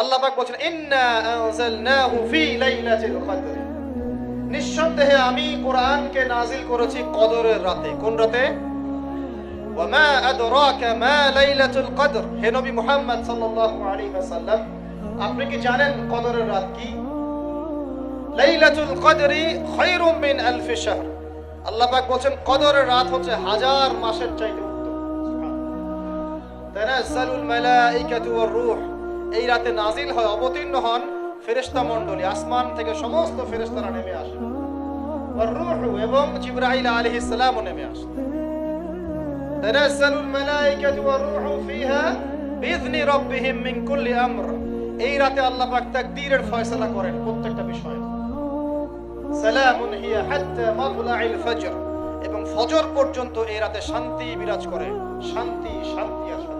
আল্লাহ পাক বলছেন, ইন্না আনজালনাহু ফি লাইলাতিল কদর। নিঃসন্দেহে আমি কোরআনকে নাজিল করেছি কদরের রাতে। কোন রাতে? ওয়ামা আদরাকা মা লাইলাতুল কদর। হে নবী মুহাম্মদ সাল্লাল্লাহু আলাইহি ওয়াসাল্লাম, আপনি কি জানেন কদরের রাত কি? লাইলাতুল কদরি খায়রুম মিন আলফি শাহর। আল্লাহ পাক বলছেন, কদরের রাত হচ্ছে হাজার মাসের চাইতে উত্তম। তানাজ্জালুল মালাইকাতু ওয়ার রূহ। এই রাতে নাজিল হয় অবতীর্ণ হন ফেরেশতা মণ্ডলী। আসমান থেকে সমস্ত ফেরেশতারা নেমে আসে। এবং সালামও নেমে আসে। এই রাতে ফয়সালা করেন প্রত্যেকটা ফজর। এবং ফজর পর্যন্ত এই রাতে শান্তি বিরাজ করে। শান্তি শান্তি আর শান্তি।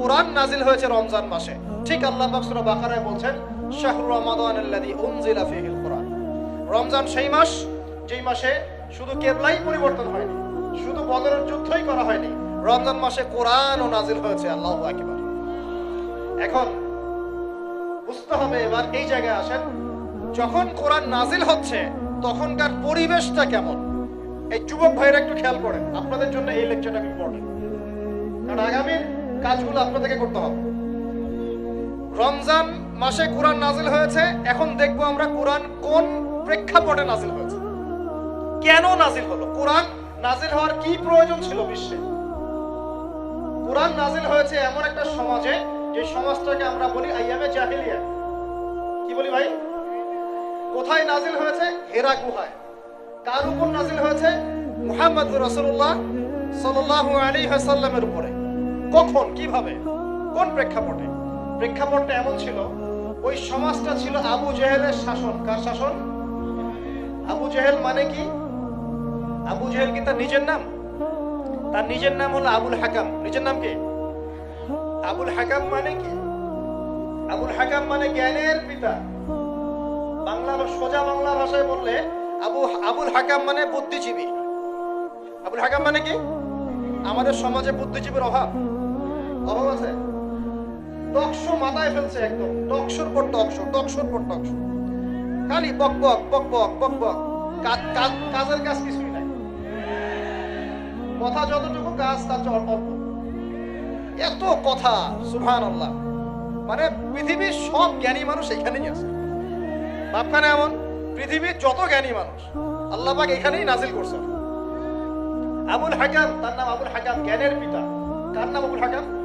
কোরআন নাজিল হয়েছে রমজান মাসে। ঠিক আল্লাহ সূরা বাকারায় বলছেন, শাহরু রমাদান উনজিলা কোরআন। রমজান সেই মাস, যেই মাসে শুধু কেবলাই পরিবর্তন হয়নি, শুধু বদরের যুদ্ধই করা হয়নি, রমজান মাসে কোরআনও নাজিল হয়েছে, আল্লাহু আকবার। এখন বুঝতে হবে এবার এই জায়গায় আসেন, যখন কোরআন নাজিল হচ্ছে, তখনকার পরিবেশটা কেমন? এই যুবক ভাইরা একটু খেয়াল করেন, আপনাদের জন্য এই লেকচারটা ইম্পর্টেন্ট কারণ আগামীর কাজগুলো আপনাদেরকে করতে হবে। রমজান মাসে কোরআন নাজিল হয়েছে, এখন দেখব আমরা কোরআন কোন প্রেক্ষাপটে নাজিল হয়েছে। কেন নাজিল হলো? কোরআন নাজিল হওয়ার কি প্রয়োজন ছিল বিশ্বে? কোরআন নাজিল হয়েছে এমন একটা সমাজে, যে সমাজটাকে আমরা বলি আইয়ামে জাহিলিয়া। কি বলি ভাই? কোথায় নাজিল হয়েছে? হেরা গুহায়। কার উপর নাজিল হয়েছে? মুহাম্মদ রাসূলুল্লাহ সাল্লাল্লাহু আলাইহি ওয়াসাল্লামের উপরে। কখন, কীভাবে, কোন প্রেক্ষাপটে? প্রেক্ষাপটটা এমন ছিল, ওই সমাজটা ছিল আবু জেহেলের শাসন। কার শাসন? আবু জেহেল মানে কি? আবু জেহেল কি তার নিজের নাম? তার নিজের নাম হলো আবুল হাকাম। নিজের নাম কি? আবুল হাকাম মানে কি? আবুল হাকাম মানে জ্ঞানের পিতা। বাংলা সোজা বাংলা ভাষায় বললে আবু, আবুল হাকাম মানে বুদ্ধিজীবী। আবুল হাকাম মানে কি? আমাদের সমাজে বুদ্ধিজীবীর অভাব। অভাব আছে। টকশো মাথায় ফেলছে একদম। টকশোর পর টকশো, টকশোর পর টকশো। খালি বক বক বক বক বক বক। কাজের কাজ কিছুই নাই। কথা যতটুকু কাজ, তার চেয়ে অল্প। এত কথা সুহান আল্লাহ মানে পৃথিবীর সব জ্ঞানী মানুষ এখানেই আছে। ভাবখানে এমন, পৃথিবীর যত জ্ঞানী মানুষ, আল্লাহ পাক এখানেই নাজিল করছেন। আবুল হাকাম, তার নাম আবুল হাকাম, জ্ঞানের পিতা। কার নাম আবুল হাকাম?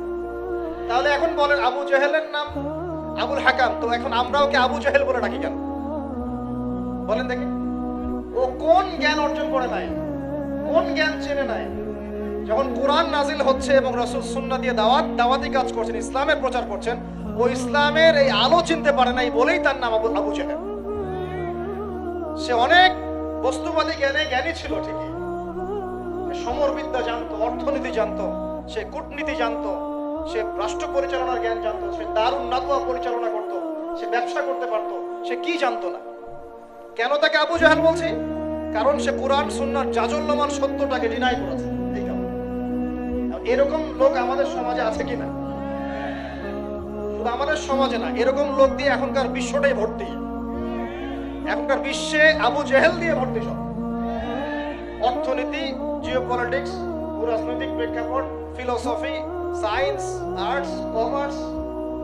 তাহলে এখন বলেন আবু জেহেলের নাম আবুল হাকাম। তো এখন আমরাও কি আবু জেহেল বলে ডাকি কেন? বলেন দেখি। ও কোন জ্ঞান অর্জন করে নাই? কোন জ্ঞান চেনে নাই? যখন কোরআন নাজিল হচ্ছে এবং রসুল সুন্না দিয়ে দাওয়াত, দাওয়াতি কাজ করছেন, ইসলামের প্রচার করছেন, ও ইসলামের এই আলো চিনতে পারে নাই বলেই তার নাম আবু আবু জেহেল। সে অনেক বস্তুবাদী জ্ঞানে জ্ঞানী ছিল, ঠিকই। সমরবিদ্যা জানতো, অর্থনীতি জানতো, সে কূটনীতি জানতো সে রাষ্ট্র পরিচালনার জ্ঞান জানতো, সে দারুণ নাতুয়া পরিচালনা করত, সে ব্যবসা করতে পারতো, সে কি জানতো না? কেন তাকে আবু জাহাল বলছি? কারণ সে কোরআন, সুন্নার জাজল্যমান সত্যটাকে ডিনাই করেছে এরকম লোক আমাদের সমাজে আছে কিনা শুধু আমাদের সমাজে না, এরকম লোক দিয়ে এখনকার বিশ্বটাই ভর্তি। এখনকার বিশ্বে আবু জেহেল দিয়ে ভর্তি সব। অর্থনীতি জিও পলিটিক্স রাজনৈতিক প্রেক্ষাপট philosophy science arts commerce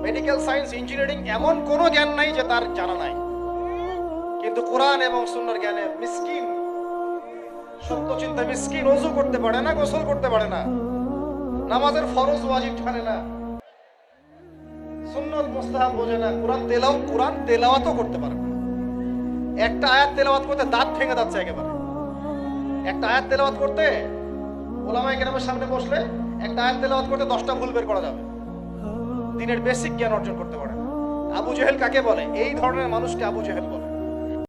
medical science engineering এমন কোনো জ্ঞান নাই যে তার জানা নাই। কিন্তু কোরআন এবং সুন্দর জ্ঞানে মিসকিন, সত্য চিন্তা মিসকিন ওযু করতে পারে না, গোসল করতে পারে না, নামাজের ফরজ ওয়াজিব জানে না, সুন্নত মুস্তাহাব বোঝে না, কোরআন তেলাও, কোরআন তেলাওয়াতও করতে পারে না। একটা আয়াত তেলাওয়াত করতে দাঁত ভেঙে যাচ্ছে একেবারে। একটা আয়াত তেলাওয়াত করতে ওলামায়ে কেরামের সামনে বসলে একটা আয়াত তেলাওয়াত করতে দশটা ভুল বের করা যাবে। দিনের বেসিক জ্ঞান অর্জন করতে পারে আবু জেহেল কাকে বলে? এই ধরনের মানুষকে আবু জেহেল বলে।